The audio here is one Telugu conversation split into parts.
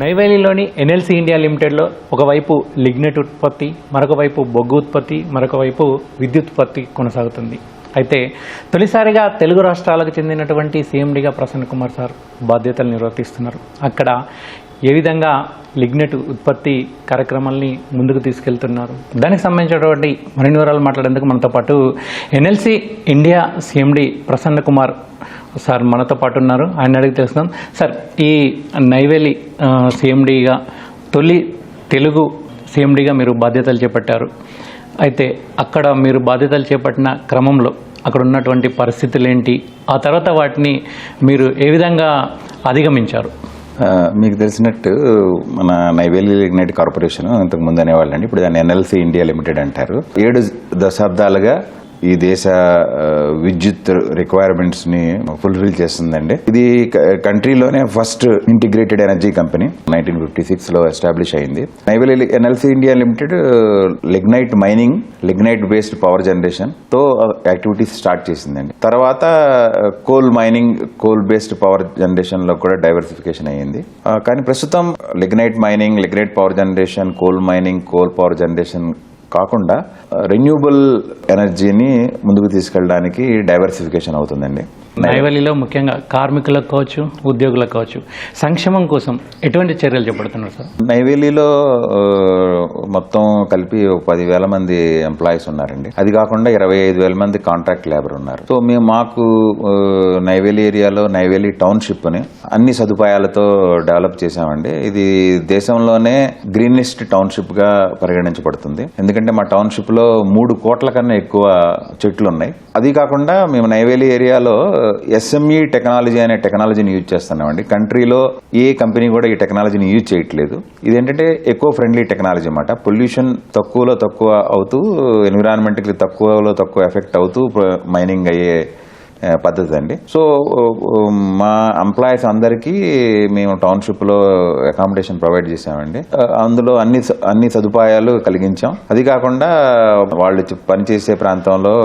నైవేలిలోని ఎన్ఎల్సి ఇండియా లిమిటెడ్లో ఒకవైపు లిగ్నెట్ ఉత్పత్తి మరొక వైపు బొగ్గు ఉత్పత్తి మరొక వైపు విద్యుత్ ఉత్పత్తి కొనసాగుతుంది. అయితే తొలిసారిగా తెలుగు రాష్ట్రాలకు చెందినటువంటి సీఎండిగా ప్రసన్న కుమార్ సార్ బాధ్యతలు నిర్వర్తిస్తున్నారు. అక్కడ ఏ విధంగా లిగ్నెట్ ఉత్పత్తి కార్యక్రమాల్ని ముందుకు తీసుకెళ్తున్నారు? దానికి సంబంధించినటువంటి మరిన్ని వివరాలు మాట్లాడేందుకు మనతో పాటు NLC India CMD Prasanna Kumar sir మనతో పాటు ఉన్నారు. ఆయన అడిగి తెలుసుకుందాం. సార్ ఈ నైవేలి సిఎండిగా తొలి తెలుగు సీఎండిగా మీరు బాధ్యతలు చేపట్టారు. అయితే అక్కడ మీరు బాధ్యతలు చేపట్టిన క్రమంలో అక్కడ ఉన్నటువంటి పరిస్థితులు ఏంటి? ఆ తర్వాత వాటిని మీరు ఏ విధంగా అధిగమించారు? మీకు తెలిసినట్టు మన నైవేలి లిగ్నైట్ కార్పొరేషన్ ఇంతకు ముందు అనేవాళ్ళండి. ఇప్పుడు దాన్ని ఎన్ఎల్సి ఇండియా లిమిటెడ్ అంటారు. ఏడు దశాబ్దాలుగా ఈ దేశ విద్యుత్ రిక్వైర్మెంట్స్ని ఫుల్ఫిల్ చేస్తుందండి. ఇది క- కంట్రీలోనే first integrated energy company nineteen fifty సిక్స్లో ఎస్టాబ్లిష్ అయింది. Neyveli NLC India limited lignite mining lignite based power జనరేషన్తో activities start చేసిందండి. తర్వాత coal mining coal based power జనరేషన్లో కూడా డైవర్సిఫికేషన్ అయ్యింది. కానీ ప్రస్తుతం lignite mining lignite power generation coal mining coal power generation కాకుండా రెన్యూబుల్ ఎనర్జీని ముందుకు తీసుకెళ్ళడానికి డైవర్సిఫికేషన్ అవుతుందండి. నైవేలిలో ముఖ్యంగా కార్మికులకు కావచ్చు ఉద్యోగులకు కావచ్చు సంక్షేమం కోసం ఎటువంటి చర్యలు చేపడుతున్నారు సార్? నైవేలిలో మొత్తం కలిపి పదివేల మంది ఎంప్లాయీస్ ఉన్నారండి. అది కాకుండా ఇరవై ఐదు వేల మంది కాంట్రాక్ట్ లేబర్ ఉన్నారు. సో మేము మాకు నైవేలి ఏరియాలో నైవేలి టౌన్షిప్ అని అన్ని సదుపాయాలతో డెవలప్ చేశామండి. ఇది దేశంలోనే గ్రీనెస్ట్ టౌన్షిప్గా పరిగణించబడుతుంది. ఎందుకంటే మా టౌన్షిప్లో మూడు కోట్ల కన్నా ఎక్కువ చెట్లు ఉన్నాయి అది కాకుండా మేము నైవేలి ఏరియాలో ఎస్ఎంఈ టెక్నాలజీ అనే టెక్నాలజీని యూజ్ చేస్తున్నామండి. కంట్రీలో ఏ కంపెనీ కూడా ఈ టెక్నాలజీని యూజ్ చేయట్లేదు. ఇదేంటంటే ఎకో ఫ్రెండ్లీ టెక్నాలజీ అన్నమాట. పొల్యూషన్ తక్కువలో తక్కువ అవుతూ ఎన్విరాన్మెంట్కి తక్కువలో తక్కువ ఎఫెక్ట్ అవుతూ మైనింగ్ అయ్యే పద్ధతి అండి. సో మా ఎంప్లాయీస్ అందరికీ మేము టౌన్షిప్లో అకామిడేషన్ ప్రొవైడ్ చేసామండి అందులో అన్ని స- అన్ని సదుపాయాలు కలిగించాం. అది కాకుండా వాళ్ళు పనిచేసే ప్రాంతంలో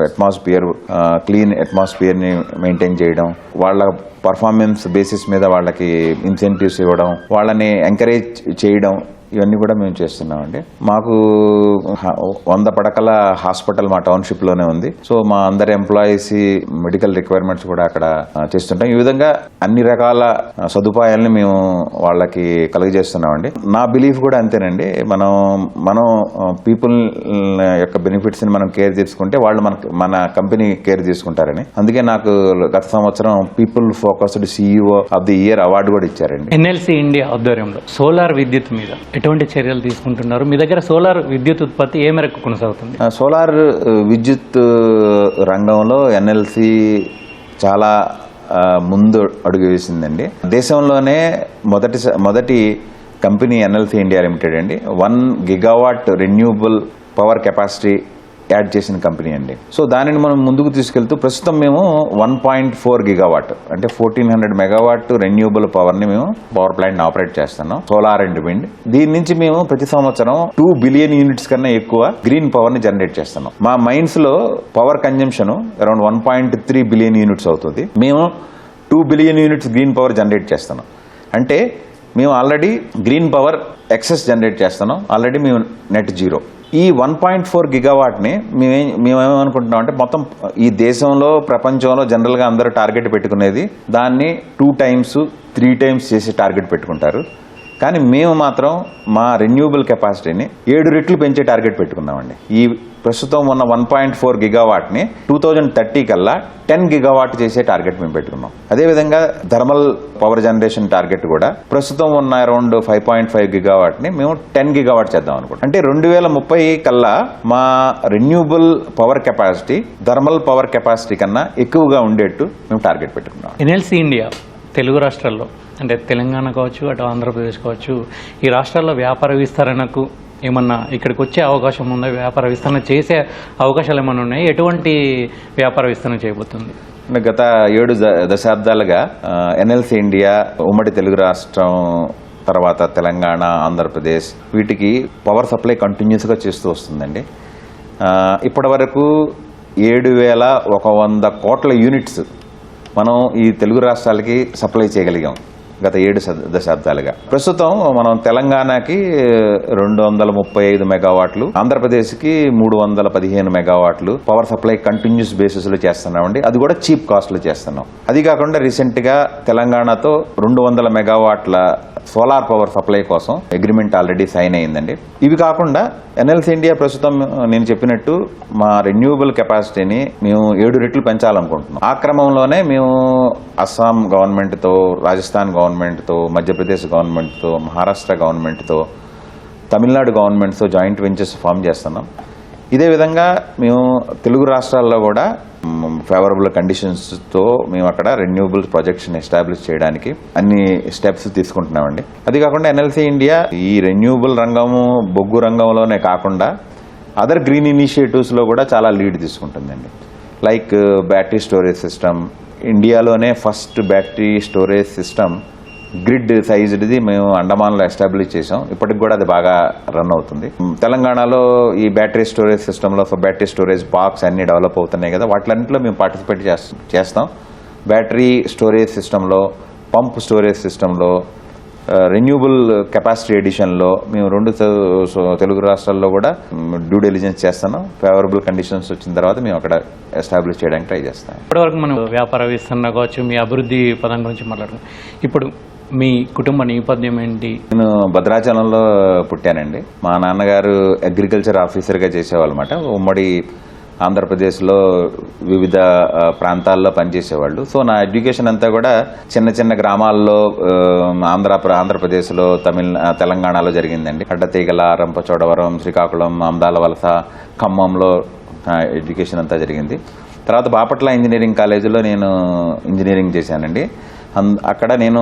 అట్మాస్ఫియర్ క్లీన్ అట్మాస్ఫియర్ని మెయింటైన్ చేయడం వాళ్ళ పర్ఫార్మెన్స్ బేసిస్ మీద వాళ్ళకి ఇన్సెంటివ్స్ ఇవ్వడం వాళ్ళని ఎంకరేజ్ చేయడం ఇవన్నీ కూడా మేము చేస్తున్నామండి. మాకు వంద పడకల హాస్పిటల్ మా టౌన్షిప్లోనే ఉంది. సో మా అందరి ఎంప్లాయీస్ మెడికల్ రిక్వైర్మెంట్స్ కూడా అక్కడ చేస్తుంటాం. ఈ విధంగా అన్ని రకాల ఆ, సదుపాయాలని మేము వాళ్ళకి కలుగజేస్తున్నామండి. నా బిలీఫ్ కూడా అంతేనండి. మనం మనం పీపుల్ యొక్క బెనిఫిట్స్ని మనం కేర్ తీసుకుంటే వాళ్ళు మన మన కంపెనీ కేర్ తీసుకుంటారని. అందుకే నాకు గత సంవత్సరం people focused CEO of the year award కూడా ఇచ్చారండి. ఎన్ఎల్సి ఇండియా ఆధ్వర్యంలో సోలార్ విద్యుత్ మీద ఎటువంటి చర్యలు తీసుకుంటున్నారు? మీ దగ్గర సోలార్ విద్యుత్ ఉత్పత్తి ఏ మేరకు కొనసాగుతుంది? సోలార్ విద్యుత్ రంగంలో ఎన్ఎల్సి చాలా ముందు అడుగు వేసిందండి. దేశంలోనే మొదటి స- మొదటి కంపెనీ ఎన్ఎల్సి ఇండియా లిమిటెడ్ అండి. One gigawatt renewable power capacity add చేసిన కంపెనీ అండి. సో దానిని మనం ముందుకు తీసుకెళ్తూ ప్రస్తుతం మేము వన్ పాయింట్ ఫోర్ గిగావాట్ అంటే ఫోర్టీన్ హండ్రెడ్ మెగావాట్ రెన్యూబుల్ పవర్ని మేము పవర్ ప్లాంట్ ఆపరేట్ చేస్తున్నాం సోలార్ అండ్ విండ్. దీని నుంచి మేము ప్రతి సంవత్సరం టూ బిలియన్ యూనిట్స్ కన్నా ఎక్కువ గ్రీన్ పవర్ని జనరేట్ చేస్తున్నాం. మా మైన్స్లో power consumption around one point three billion units అవుతుంది. మేము two billion units green power generate చేస్తున్నాం. అంటే మేము already green power excess generate చేస్తున్నాం. ఆల్రెడీ మేము నెట్ జీరో ఈ వన్ పాయింట్ ఫోర్ గిగావాట్ని మేమే మేమేమనుకుంటున్నాం అంటే మొత్తం ఈ దేశంలో ప్రపంచంలో జనరల్గా అందరూ టార్గెట్ పెట్టుకునేది దాన్ని టూ టైమ్స్ త్రీ టైమ్స్ చేసి టార్గెట్ పెట్టుకుంటారు. కానీ మేము మాత్రం మా రెన్యూబుల్ కెపాసిటీని ఏడు రెట్లు పెంచే టార్గెట్ పెట్టుకున్నామండి ఈ ప్రస్తుతం ఉన్న వన్ పాయింట్ ఫోర్ గిగావాట్ని టూ థౌజండ్ థర్టీ కల్లా టెన్ గిగావాట్ చేసే టార్గెట్ మేము పెట్టుకున్నాం. అదేవిధంగా థర్మల్ పవర్ జనరేషన్ టార్గెట్ కూడా ప్రస్తుతం ఉన్న అరౌండ్ ఫైవ్ పాయింట్ ఫైవ్ గిగావాట్ని మేము టెన్ గిగావాట్ చేద్దాం అనుకుంటాం అంటే రెండు వేల ముప్పై కల్లా మా renewable power capacity thermal power capacity కన్నా ఎక్కువగా ఉండేట్టు మేము టార్గెట్ పెట్టుకున్నాం. NLC India. తెలుగు రాష్ట్రాల్లో అంటే తెలంగాణ కావచ్చు అటు ఆంధ్రప్రదేశ్ కావచ్చు ఈ రాష్ట్రాల్లో వ్యాపార విస్తరణకు ఏమన్నా ఇక్కడికి వచ్చే అవకాశం ఉందా? వ్యాపార విస్తరణ చేసే అవకాశాలు ఏమైనా ఉన్నాయి? ఎటువంటి వ్యాపార విస్తరణ చేయబోతుంది? గత ఏడు ద- దశాబ్దాలుగా ఎన్ఎల్సి ఇండియా ఉమ్మడి తెలుగు రాష్ట్రం తర్వాత తెలంగాణ ఆంధ్రప్రదేశ్ వీటికి పవర్ సప్లై కంటిన్యూస్గా చేస్తూ వస్తుందండి. ఇప్పటి వరకు ఏడు వేల ఒక వంద కోట్ల యూనిట్స్ మనం ఈ తెలుగు రాష్ట్రాలకి సప్లై చేయగలిగాం గత ఏడు దశాబ్దాలుగా. ప్రస్తుతం మనం తెలంగాణకి రెండు వందల ముప్పై ఐదు మెగావాట్లు ఆంధ్రప్రదేశ్కి మూడు వందల పదిహేను మెగావాట్లు పవర్ సప్లై కంటిన్యూస్ బేసిస్లో చేస్తున్నామండి. అది కూడా చీప్ కాస్ట్లో చేస్తున్నాం. అది కాకుండా రీసెంట్గా తెలంగాణతో రెండు వందల మెగావాట్ల సోలార్ పవర్ సప్లై కోసం అగ్రిమెంట్ ఆల్రెడీ సైన్ అయిందండి. ఇవి కాకుండా ఎన్ఎల్సీ ఇండియా ప్రస్తుతం నేను చెప్పినట్టు మా రెన్యూవబుల్ కెపాసిటీని మేము ఏడు రెట్లు పెంచాలనుకుంటున్నాం. ఆ క్రమంలోనే మేము అస్సాం గవర్నమెంట్తో రాజస్థాన్ గవర్నమెంట్తో మధ్యప్రదేశ్ గవర్నమెంట్తో మహారాష్ట్ర గవర్నమెంట్తో తమిళనాడు గవర్నమెంట్తో జాయింట్ వెంచర్స్ ఫామ్ చేస్తున్నాం. ఇదే విధంగా మేము తెలుగు రాష్ట్రాల్లో కూడా ఫేవరబుల్ కండిషన్స్తో మేము అక్కడ రెన్యూవబుల్ ప్రాజెక్ట్స్ని ఎస్టాబ్లిష్ చేయడానికి అన్ని స్టెప్స్ తీసుకుంటున్నామండి. అది కాకుండా ఎన్ఎల్సీ ఇండియా ఈ రెన్యూవబుల్ రంగము బొగ్గు రంగంలోనే కాకుండా అదర్ గ్రీన్ ఇనిషియేటివ్స్లో కూడా చాలా లీడ్ తీసుకుంటుందండి. లైక్ బ్యాటరీ స్టోరేజ్ సిస్టమ్ ఇండియాలోనే first battery storage system grid సైజ్డ్ది మేము అండమాన్లో ఎస్టాబ్లిష్ చేసాం ఇప్పటికి కూడా అది బాగా రన్ అవుతుంది. తెలంగాణలో ఈ బ్యాటరీ స్టోరేజ్ సిస్టంలో బ్యాటరీ స్టోరేజ్ బాక్స్ అన్ని డెవలప్ అవుతున్నాయి కదా వాటిలన్నింటిలో మేము పార్టిసిపేట్ చేస్తాం. బ్యాటరీ స్టోరేజ్ సిస్టంలో పంప్ స్టోరేజ్ సిస్టంలో రెన్యూబుల్ కెపాసిటీ ఎడిషన్లో మేము రెండు తెలుగు రాష్ట్రాల్లో కూడా డ్యూ డెలిజెన్స్ చేస్తున్నాం. ఫేవరబుల్ కండిషన్స్ వచ్చిన తర్వాత మేము అక్కడ ఎస్టాబ్లిష్ చేయడానికి ట్రై చేస్తాం. ఇప్పటివరకు మనం వ్యాపార విస్తరణ కావచ్చు మీ అభివృద్ధి పదం గురించి మాట్లాడుకున్నాం. ఇప్పుడు మీ కుటుంబ నేపథ్యం ఏంటి? నేను భద్రాచలంలో పుట్టానండి. మా నాన్నగారు అగ్రికల్చర్ ఆఫీసర్గా చేసేవాళ్ళమాట ఉమ్మడి ఆంధ్రప్రదేశ్లో వివిధ ప్రాంతాల్లో పనిచేసేవాళ్ళు. సో నా ఎడ్యుకేషన్ అంతా కూడా చిన్న చిన్న గ్రామాల్లో ఆంధ్ర ఆంధ్రప్రదేశ్లో తమిళ తెలంగాణలో జరిగిందండి. అడ్డతీగల రంపచోడవరం శ్రీకాకుళం ఆమ్దాల వలస ఖమ్మంలో ఎడ్యుకేషన్ అంతా జరిగింది. తర్వాత బాపట్ల ఇంజనీరింగ్ కాలేజీలో నేను ఇంజనీరింగ్ చేశానండి. అక్కడ నేను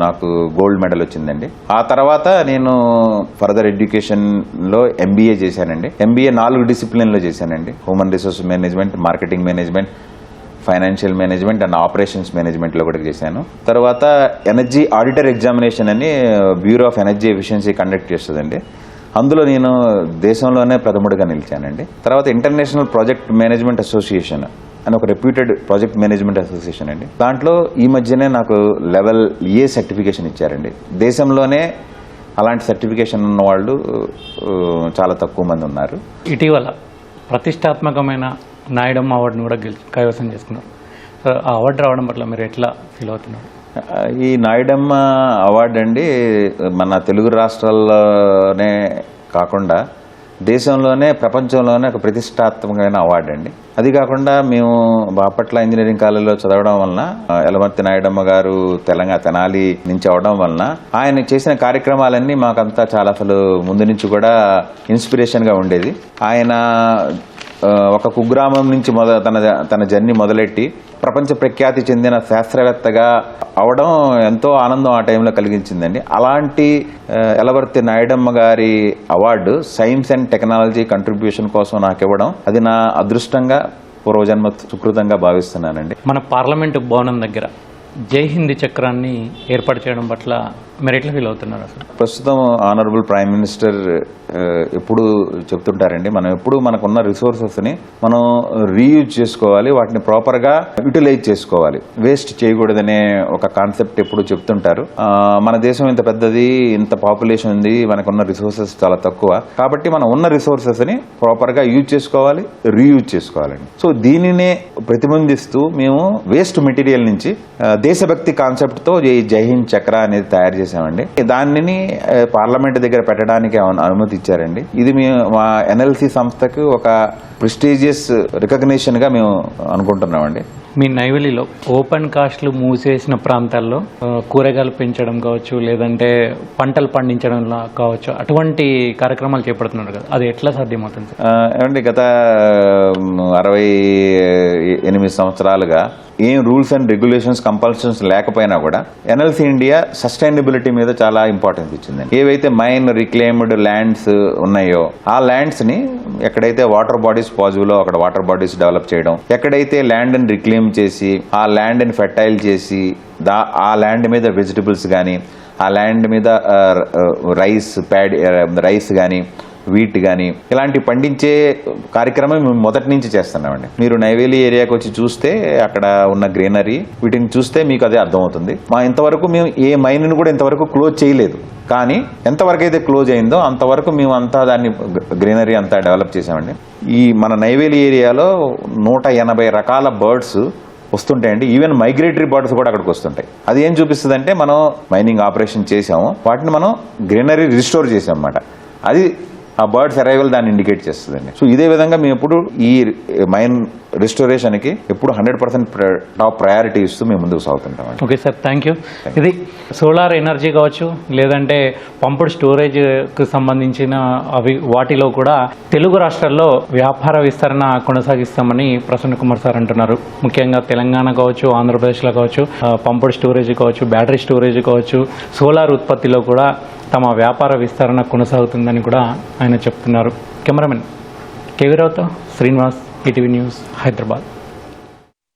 నాకు గోల్డ్ మెడల్ వచ్చిందండి. ఆ తర్వాత నేను ఫర్దర్ ఎడ్యుకేషన్లో ఎంబీఏ చేశానండి. ఎంబీఏ నాలుగు డిసిప్లిన్లో చేశానండి. Human resource management marketing management financial management and operations మేనేజ్మెంట్లో కూడా చేశాను. తర్వాత ఎనర్జీ ఆడిటర్ ఎగ్జామినేషన్ అని bureau of energy efficiency conduct చేస్తుందండి. అందులో నేను దేశంలోనే ప్రథముడిగా నిలిచానండి. తర్వాత ఇంటర్నేషనల్ ప్రాజెక్ట్ మేనేజ్మెంట్ అసోసియేషన్ అని ఒక రెప్యూటెడ్ ప్రాజెక్ట్ మేనేజ్మెంట్ అసోసియేషన్ అండి. దాంట్లో ఈ మధ్యనే నాకు లెవెల్ ఏ సర్టిఫికేషన్ ఇచ్చారండి. దేశంలోనే అలాంటి సర్టిఫికేషన్ ఉన్న వాళ్ళు చాలా తక్కువ మంది ఉన్నారు. ఇటీవల ప్రతిష్టాత్మకమైన నాయుడమ్మ అవార్డును కూడా గెలిచి కైవసం చేసుకున్నారు. ఆ అవార్డు రావడం పట్ల మీరు ఎట్లా ఫీల్ అవుతున్నారు? ఈ నాయుడమ్మ అవార్డు అండి మన తెలుగు రాష్ట్రాల్లోనే కాకుండా దేశంలోనే ప్రపంచంలోనే ఒక ప్రతిష్టాత్మకమైన అవార్డు అండి. అది కాకుండా మేము బాపట్ల ఇంజనీరింగ్ కాలేజీలో చదవడం వలన ఎలమర్తి నాయుడమ్మ గారు తెలంగాణ తెనాలి నుంచి అవడం వలన ఆయన చేసిన కార్యక్రమాలన్నీ మాకంతా చాలా అసలు ముందు నుంచి కూడా ఇన్స్పిరేషన్గా ఉండేది. ఆయన ఒక కుగ్రామం నుంచి మొద తన తన జర్నీ మొదలెట్టి ప్రపంచ ప్రఖ్యాతి చెందిన శాస్త్రవేత్తగా అవడం ఎంతో ఆనందం ఆ టైంలో కలిగించిందండి. అలాంటి ఎలవర్తి నాయుడమ్మ గారి award science and technology contribution కోసం నాకు ఇవ్వడం అది నా అదృష్టంగా పూర్వజన్మ సుకృతంగా భావిస్తున్నానండి. మన పార్లమెంటు భవనం దగ్గర జై హింద్ చక్రాన్ని ఏర్పాటు చేయడం పట్ల మీరు ఎట్లా ఫీల్ అవుతున్నారు అసలు? ప్రస్తుతం ఆనరబుల్ ప్రైమ్ మినిస్టర్ ఎప్పుడు చెప్తుంటారండి మనం ఎప్పుడు మనకున్న రిసోర్సెస్ని మనం రీయూజ్ చేసుకోవాలి వాటిని ప్రాపర్గా యూటిలైజ్ చేసుకోవాలి. వేస్ట్ చేయకూడదనే ఒక కాన్సెప్ట్ ఎప్పుడు చెప్తుంటారు. మన దేశం ఇంత పెద్దది ఇంత పాపులేషన్ ఉంది మనకున్న రిసోర్సెస్ చాలా తక్కువ. కాబట్టి మనం ఉన్న రిసోర్సెస్ని ప్రాపర్గా యూజ్ చేసుకోవాలి రీయూజ్ చేసుకోవాలండి. సో దీనినే ప్రతిబింబిస్తూ మేము వేస్ట్ మెటీరియల్ నుంచి uh, దేశభక్తి కాన్సెప్ట్తో ఈ జై హింద్ చక్ర అనేది తయారు చేసామండి దానిని పార్లమెంట్ దగ్గర పెట్టడానికి అనుమతి ఇచ్చారండి? ఇది మేము మా ఎన్ఎల్సి సంస్థకు ఒక ప్రెస్టీజియస్ రికగ్నిషన్గా మేము అనుకుంటున్నామండి. మీ నైవేలిలో ఓపెన్ కాస్ట్లు మూసేసిన ప్రాంతాల్లో కూరగాయలు పెంచడం కావచ్చు లేదంటే పంటలు పండించడం లా- కావచ్చు అటువంటి కార్యక్రమాలు చేపడుతున్నారు కదా అది ఎట్లా సాధ్యమవుతుంది ఏమండి గత అరవై ఎనిమిది సంవత్సరాలుగా ఏం రూల్స్ అండ్ రెగ్యులేషన్స్ కంపల్షన్స్ లేకపోయినా కూడా ఎన్ఎల్సి ఇండియా సస్టైనబిలిటీ మీద చాలా ఇంపార్టెన్స్ ఇచ్చిందండి. ఏవైతే మైన్ రిక్లెయిమ్డ్ ల్యాండ్స్ ఉన్నాయో ఆ ల్యాండ్స్ని ఎక్కడైతే వాటర్ బాడీస్ పాజిబులో అక్కడ వాటర్ బాడీస్ డెవలప్ చేయడం ఎక్కడైతే ల్యాండ్ని చేసి ఆ ల్యాండ్ని ఫెర్టైల్ చేసి దా ఆ ల్యాండ్ మీద వెజిటబుల్స్ కానీ ఆ ల్యాండ్ మీద రైస్ ప్యాడ్ రైస్ కానీ వీట్ కానీ ఇలాంటి పండించే కార్యక్రమం మేము మొదటి నుంచి చేస్తున్నామండి. మీరు నైవేలి ఏరియాకి వచ్చి చూస్తే అక్కడ ఉన్న గ్రీనరీ వీటిని చూస్తే మీకు అదే అర్థమవుతుంది. మా ఇంతవరకు మేము ఏ మైన్ను కూడా ఇంతవరకు క్లోజ్ చేయలేదు. కానీ ఎంతవరకు అయితే క్లోజ్ అయిందో అంతవరకు మేము అంతా దాన్ని గ్రీనరీ అంతా డెవలప్ చేసామండి ఈ మన నైవేలి ఏరియాలో నూట ఎనభై రకాల బర్డ్స్ వస్తుంటాయండి. ఈవెన్ మైగ్రేటరీ బర్డ్స్ కూడా అక్కడికి వస్తుంటాయి. అది ఏం చూపిస్తుంది అంటే మనం మైనింగ్ ఆపరేషన్ చేసాము వాటిని మనం గ్రీనరీ రిస్టోర్ చేసాం అన్నమాట అది ఆ బర్డ్స్ అరైవల్ దాన్ని ఇండికేట్ చేస్తుందండి. సో ఇదే విధంగా మేము ఎప్పుడు ఈ మైన్ రిస్టోరేషన్కి ఎప్పుడు హండ్రెడ్ పర్సెంట్ టాప్ ప్రయారిటీ ఇస్తూ మేము ముందుకు సాగుతుంటామండి. ఓకే సార్ థ్యాంక్ యూ ఇది సోలార్ ఎనర్జీ కావచ్చు లేదంటే పంపుడు స్టోరేజ్కి సంబంధించిన అవి వాటిలో కూడా తెలుగు రాష్ట్రాల్లో వ్యాపార విస్తరణ కొనసాగిస్తామని ప్రసన్న కుమార్ సార్ అంటున్నారు. ముఖ్యంగా తెలంగాణ కావచ్చు ఆంధ్రప్రదేశ్లో కావచ్చు పంపుడు స్టోరేజ్ కావచ్చు బ్యాటరీ స్టోరేజ్ కావచ్చు సోలార్ ఉత్పత్తిలో కూడా తమ వ్యాపార విస్తరణ కొనసాగుతుందని కూడా ఆయన చెప్తున్నారు. కెమెరామెన్ కేవీరావుతో శ్రీనివాస్ ఈటీవీ న్యూస్ హైదరాబాద్.